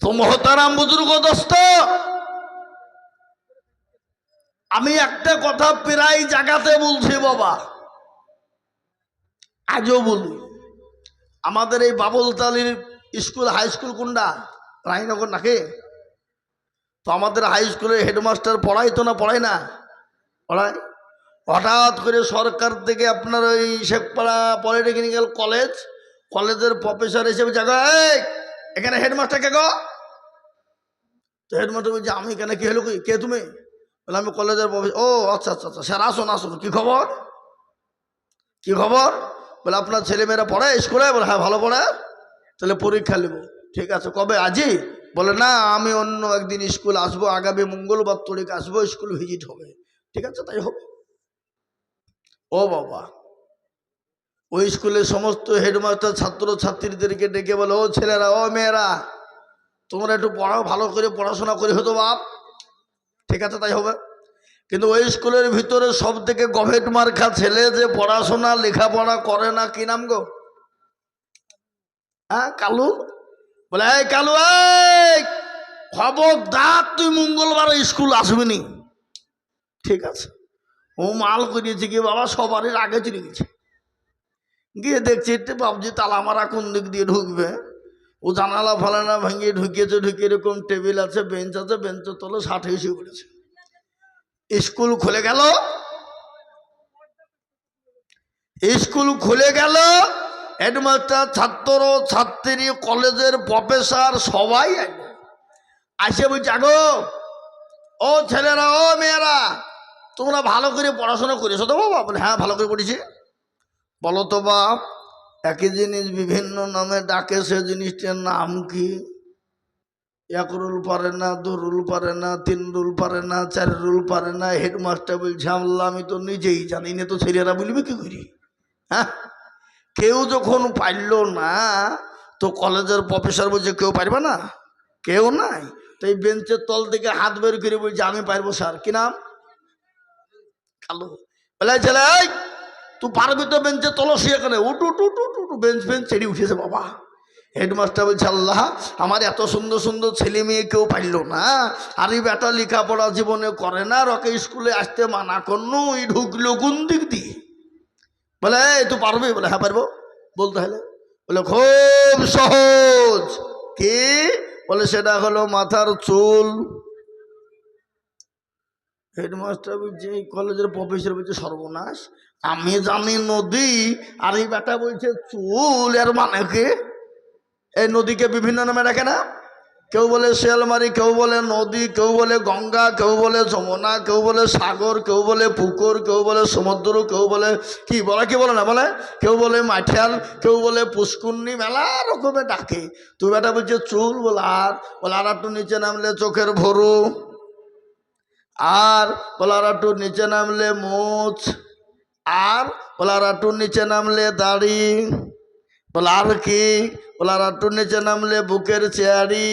তো মহতারাম বুজুর্গ দোস্ত, আমি একটা কথা প্রায় জায়গাতে বলছি বাবা। আজও বলি, আমাদের এই বাবুলতালির স্কুল, হাই স্কুল কোনটা? রানীনগর নাকি? তো আমাদের হাই স্কুলের হেডমাস্টার পড়াই তো না, পড়ায় না? পড়ায়? হঠাৎ করে সরকার থেকে আপনার ওই শেখপাড়া পলিটেকনিক্যাল কলেজ, কলেজের প্রফেসর হিসেবে জায়গা এই এখানে হেডমাস্টার কে গো? তো হেডমাস্টার বলছে, আমি এখানে কি হলো? কে তুমি? বলে, আমি কলেজের ও আচ্ছা আচ্ছা আচ্ছা স্যার, আসুন আসুন, কি খবর? কি খবর? বলে, আপনার ছেলেমেয়েরা পড়ে স্কুলে? বলে হ্যাঁ ভালো পড়ে। তাহলে পরীক্ষা নেব ঠিক আছে, কবে? আজই বলে, না, আমি অন্য একদিন স্কুল আসব, আগামী মঙ্গলবার তরিক আসব, স্কুল ভিজিট হবে। ঠিক আছে, তাই হবে। ও বাবা ওই স্কুলের সমস্ত হেডমাস্টার ছাত্র ছাত্রীদেরকে ডেকে বলে, ও ছেলেরা, ও মেয়েরা, তোমরা একটু পড়াও, ভালো করে পড়াশোনা করে হতো বাপ। ঠিক আছে, তাই হবে। কিন্তু ওই স্কুলের ভিতরে সব থেকে গভেট মার্খা ছেলে যে পড়াশোনা, লেখাপড়া করে না, কি নাম গো? হ্যাঁ কালু? বলে, এই কালু, এই, খবরদার, তুই মঙ্গলবার স্কুল আসবি নি। ঠিক আছে। ও মাল করিয়েছে কি বাবা, সবারই আগে চলে গেছে। গিয়ে দেখছি বাবজি, তালা মারা কোন দিক দিয়ে ঢুকবে? ও জানালা ফালানা ভেঙে ঢুকিয়েছে ঢুকে এরকম টেবিল আছে, বেঞ্চ আছে, বেঞ্চের তলে ষাটে এসে পড়েছে। স্কুল খুলে গেল? স্কুল খুলে গেল? হেডমাস্টার, ছাত্র, ছাত্রী, কলেজের প্রফেসর, সবাই আসে বলছে, আগো, ও ছেলেরা, ও মেয়েরা, তোমরা ভালো করে পড়াশোনা করেছ তো বাবা? হ্যাঁ ভালো করে পড়েছি। বলো তো একই জিনিস বিভিন্ন নামে ডাকে, সে জিনিসটার নাম কি? এক রুল পারে না, দু রুল পারে না, তিন রুল পারে না, চার রুল পারে না, হেডমাস্টার বলছে, আল্লাহ, আমি তো নিজেই জানি না, তো ছেলেরা বলবে কি করি? হ্যাঁ? কেউ যখন পারল না, তো কলেজের প্রফেসর বলছে, কেউ পারবে না? কেউ নাই। তো এই বেঞ্চের তল থেকে হাত বের করে বলছে, আমি পারব, স্যার। কি নাম? কালো। বলে ছেলে তুই পারবি তো বেঞ্চে তলসি এখানে উঠ উঠ উঠ উঠ বেঞ্চ বেঞ্চ ছেড়ে উঠেছে বাবা হেডমাস্টার বলছে আল্লাহ আমার এত সুন্দর সুন্দর ছেলে মেয়ে কেউ পারল না আর এই বেটা লেখাপড়া জীবনে করে না রকে স্কুলে আসতে মানা করনু ই ঢুকলো কোন দিক দিয়ে বলে তুই পারবি বলে হ্যাঁ পারব বলতে হলে বলে খুব সহজ কি বলে সেটা হলো মাথার চুল হেডমাস্টার বলছে এই কলেজের প্রফেসর বলছে সর্বনাশ আমি জানি নদী আর এই বেটা বলছে চুল এর মানে কি এই নদীকে বিভিন্ন নামে ডাকে না কেউ বলে শিয়ালমারি কেউ বলে নদী কেউ বলে গঙ্গা কেউ বলে যমুনা কেউ বলে সাগর কেউ বলে পুকুর কেউ বলে সমুদ্র কেউ বলে কি বলে কি বলে না বলে কেউ বলে মাঠিয়াল কেউ বলে পুষ্কুন্নি মেলা রকমের ডাকে তুই বেটা বলছে চুল বলে আর বলে আর একটু নিচে নামলে চোখের ভরু আর একটু নিচে নামলে মোচ আর একটু নিচে নামলে দাড়ি, বলে আর কি? একটু নিচে নামলে বুকের চেয়ারি।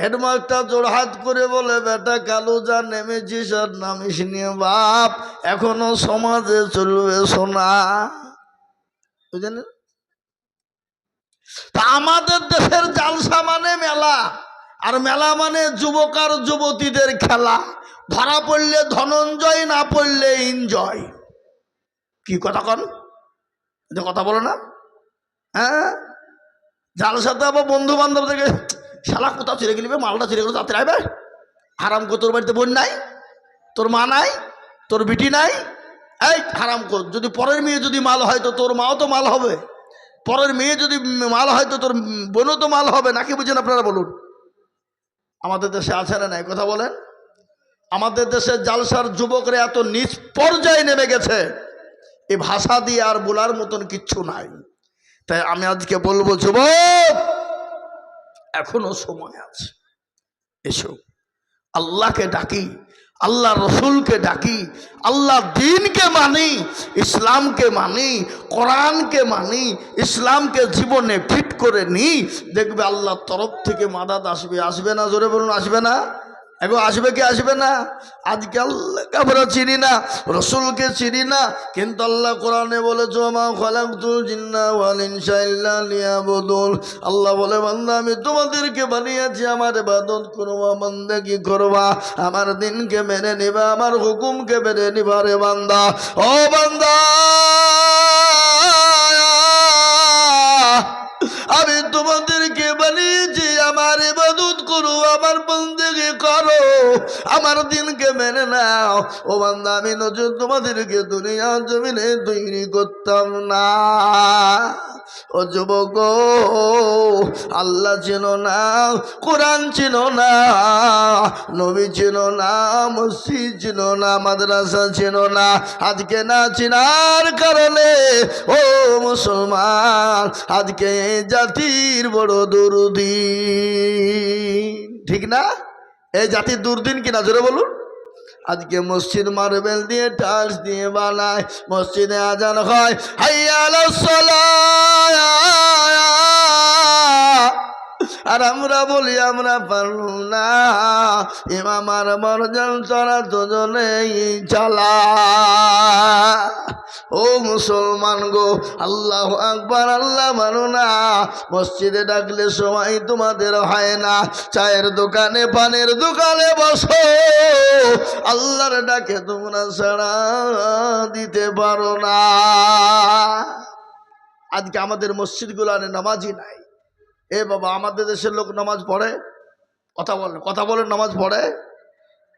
হেডমাস্টার জোড়হাত করে বলে, বেটা কালু যা নেমেছিস আর নামিস নিয়ে বাপ, এখনও সমাজে চলবে সোনা। বুঝলেন? তা আমাদের দেশের জালসা মানে মেলা। আর মেলা মানে যুবক আর যুবতীদের খেলা। ধরা পড়লে ধনঞ্জয়, না পড়লে এনজয় কি কথা কন? এটা কথা বলো না। হ্যাঁ? জালসাতে আবার বন্ধু বান্ধব থেকে, শালা, কোথাও ছেড়ে গেলিবে মালটা ছেড়ে গেলে তাতে আইবে হারাম কো, তোর বাড়িতে বোন নাই, তোর মা নাই, তোর বিটি নাই। এই, হারাম কর যদি পরের মেয়ে যদি মাল হয় তো তোর মাও তো মাল হবে। পরের মেয়ে যদি মাল হয় তো তোর বোনও তো মাল হবে, নাকি বুঝেন আপনারা বলুন? আমাদের দেশে আছে না নাই? কথা বলেন। আমাদের দেশে জালসার যুবকরা এত নিচ পর্যায়ে নেমে গেছে, এ ভাষা দিয়ে আর বলার মতন কিচ্ছু নাই। তাই আমি আজকে বলব, যুবক, এখনও সময় আছে। এসো, আল্লাহকে ডাকি আল্লাহ রসুলকে ডাকি, আল্লাহ দিনকে মানি, ইসলামকে মানি, কোরআনকে মানি, ইসলামকে জীবনে ফিট করে নিই দেখবে আল্লাহর তরফ থেকে মাদাত আসবে আসবে না? জোরে বলুন, আসবে না? এখন আসবে কি আসবে না? আজকে আল্লাহকে আমরা চিনি না, রসুলকে চিনি না, কিন্তু আল্লাহ কোরআনে বলেছ আল্লাহ বলে, বান্দা, আমি তোমাদেরকে বানিয়েছি, আমার ইবাদত করবা বান্দা কি করবা, আমার দিনকে মেনে নিবা, আমার হুকুমকে মেনে নিবা রে বান্দা। ও বান্দা, আমি তোমাদেরকে আমার বন্দেগি করো, আমার দিনকে মেনে নাও। ও বান্দা, আমি নজর তোমাদেরকে দুনিয়া জমিনে তৈরি করতাম না। ও যুবক, আল্লাহ চেন না, কোরআন ছিল না, নবী চেন না, মসজিদ ছিল না, মাদ্রাসা চেন না। আজকে না চিনার কারণে, ও মুসলমান, আজকে জাতির বড় দুর্দিন। ঠিক না? এই জাতির দুর্দিন কিনা জোরে বলুন। আজকে মসজিদ মার্বেল দিয়ে টাইলস দিয়ে বানায়, মসজিদে আজান হয় হাইয়াল আর আমরা বলি, আমরা পারলু না। ইমামার মরজন তোরা দুজনেই চালা ও মুসলমান গো, আল্লাহ আকবার, আল্লাহ মানো না। মসজিদে ডাকলে সময় তোমাদের হয় না। চায়ের দোকানে, পানের দোকানে বসো। আল্লাহর ডাকে তোমরা সাড়া দিতে পারো না। আজকে আমাদের মসজিদগুলো নামাজই নাই। এ বাবা, আমাদের দেশের লোক নামাজ পড়ে? কথা বলেন কথা বলেন নামাজ পড়ে?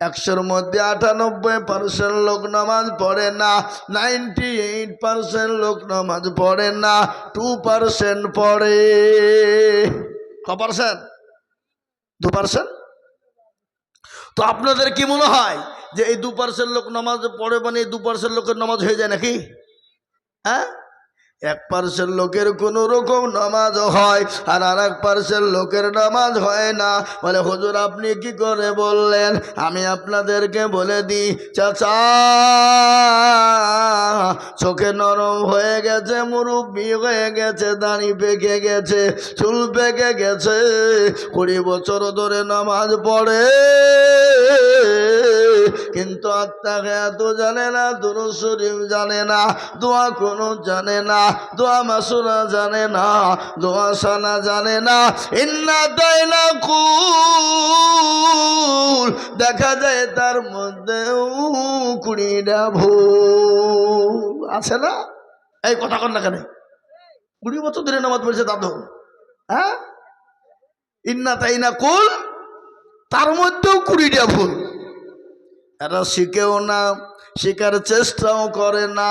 একশোর মধ্যে আটানব্বই পার্সেন্ট লোক নামাজ পড়ে না, নাইনটি এইট পার্সেন্ট লোক নামাজ পড়ে না, টু পার্সেন্ট পড়ে। ক পার্সেন্ট? দু পার্সেন্ট? তো আপনাদের কি মনে হয় যে এই দু পার্সেন্ট লোক নামাজ পড়ে মানে এই দু পার্সেন্ট লোকের নামাজ হয়ে যায় নাকি? হ্যাঁ? এক পার্সেন্ট লোকের কোন রকম নামাজ হয় আর আর এক পার্সেন্ট লোকের নামাজ হয় না। বলে, হুজুর, আপনি কি করে বললেন? আমি আপনাদেরকে বলে দিই, চাচা, চোখে নরম হয়ে গেছে, মুরব্বি হয়ে গেছে, দাড়ি পেকে গেছে, চুল পেকে গেছে, কুড়ি বছর ধরে নামাজ পড়ে। কিন্তু আত্মাকে এত জানে না দুরু শরীফ জানে না, দোয়া কোনো জানে না। দোয়া মাসুরা জানে না, দোয়া সানা জানে না। ইন্না তাই না কুল, দেখা যায় তার মধ্যেও কুড়িটা ভুল। আছে না? এই কথা কন না কেন? কুড়ি বছর ধরে নামাজ পড়েছে দাদু হ্যাঁ? ইন্না তাই না কুল, তার মধ্যেও কুড়িটা ভুল। এরা শিখেও না। শেখার চেষ্টাও করে না।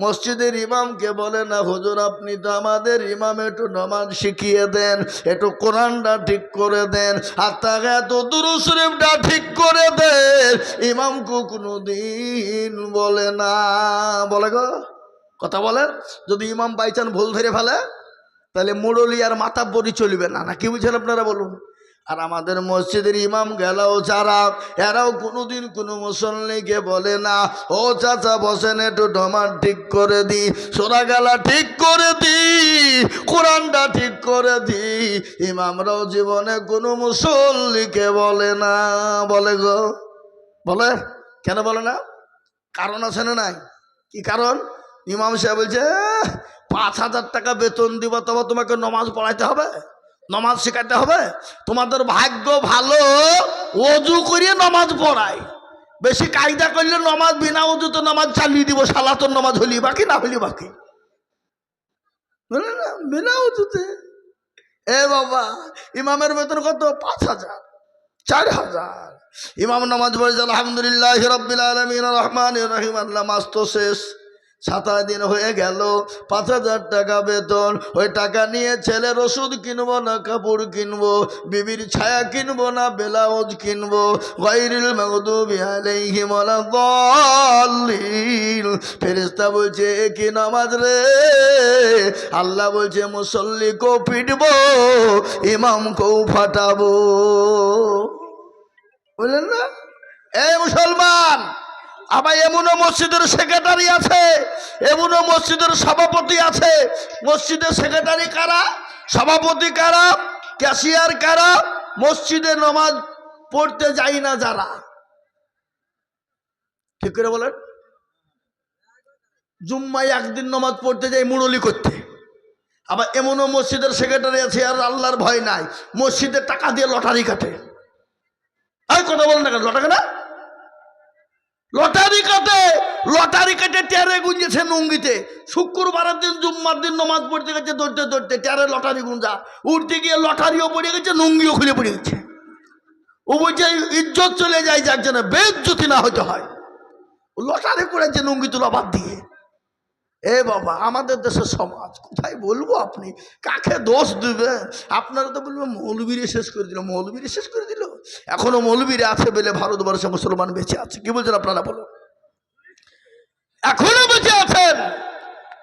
মসজিদের ইমামকে বলে না, হুজুর, আপনি তো আমাদের ইমাম, একটু নমাজ শিখিয়ে দেন, একটু কোরআনটা ঠিক করে দেন, আর তাকে এত দুরুশরীফটা ঠিক করে দেন। ইমামকে কোনো দিন বলে না। বলে গো, কথা বলেন যদি ইমাম বাইচান ভুল ধরে ফেলে, তাহলে মুরলি আর মাথা বড়ি চলবে না। না কি বুঝছেন আপনারা বলুন? আর আমাদের মসজিদের ইমাম গেলাও যারা এরাও কোনোদিন কোনো মুসল্লিকে বলে না, ও চাচা, বসেন, একটু ডমার ঠিক করে দি, সোনা গেলা ঠিক করে দি, কোরআনটা ঠিক করে দি। ইমামরাও জীবনে কোনো মুসল্লিকে বলে না। বলে গো। বলে? কেন বলে না? কারণ আছে না নাই? কি কারণ? ইমাম সাহেব বলছে পাঁচ হাজার টাকা বেতন দিব, তবে তোমাকে নমাজ পড়াইতে হবে। নমাজ শেখাতে হবে। তোমাদের ভাগ্য ভালো, অজু করিয়ে নমাজ পড়ায়। বেশি কায়দা করলে নমাজ, বিনা অজু তো নমাজ চালিয়ে দিব সালাতর নমাজ হলি বাকি, না হলি বাকি? না? বিনা অজুতে? এ বাবা, ইমামের বেতন কত? পাঁচ হাজার, চার হাজার। ইমাম নামাজ পড়েছে, আলহামদুলিল্লাহ আলমিন রহমান রহিম, আল্লাহ তো শেষ। সাতাশ দিন হয়ে গেল, পাঁচ হাজার টাকা বেতন, ওই টাকা নিয়ে ছেলের ওষুধ কিনবো না, কাপড় কিনবো, বিবির ছায়া কিনবো না, বেলাউজ কিনবো গৈরিল মগদুবি আলাইহিম ওয়ালাদ-দাল্লিন ফেরেশতা বলছে, এ কি নামাজ রে? আল্লাহ বলছে, মুসল্লি কো পিটবো, ইমাম কো ফাটাবো। বুঝলেন না? এই মুসলমান আবার এমনও মসজিদের সেক্রেটারি আছে, এমনও মসজিদের সভাপতি আছে। মসজিদের সেক্রেটারি কারা? সভাপতি কারা? ক্যাশিয়ার কারা? মসজিদে নমাজ পড়তে যাই না যারা? ঠিক করে বলেন। জুম্মায় একদিন নমাজ পড়তে যাই মুরলি করতে। আবার এমনও মসজিদের সেক্রেটারি আছে, আর আল্লাহর ভয় নাই। মসজিদের টাকা দিয়ে লটারি কাটে। আর কথা বলেন না কেন? লটারি না? লটারি কাটে, লটারি কেটে টেরে গুঞ্জেছে নুঙ্গিতে শুক্রবারের দিন, জুম্মার দিন নমাজ পড়তে গেছে দৌড়তে দৌড়তে টেরে লটারি গুঞ্জা উঠতে গিয়ে লটারিও পড়ে গেছে নুঙ্গিও খুলে পড়ে গেছে। ও বলছে, ইজ্জত চলে যায় যার জন্য, বেজ্জতি না হতে হয়। লটারি করেছে নুঙ্গি তোলা বাদ দিয়ে। এ বাবা, আমাদের দেশের সমাজ, কোথায় বলব আপনি? কাকে দোষ দিবে? আপনারা তো বলবেন, মৌলবীরে শেষ করে দিল, মৌলবীরে শেষ করে দিল? এখনও মৌলবীরে আছে বলে ভারতবর্ষে মুসলমান বেঁচে আছে, কি বলছেন আপনারা বলুন এখনও বেঁচে আছেন!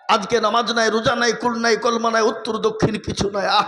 আজকে নামাজ নাই, রোজা নাই, কুল নাই, কলমা নাই, উত্তর দক্ষিণ কিছু নাই, আহ!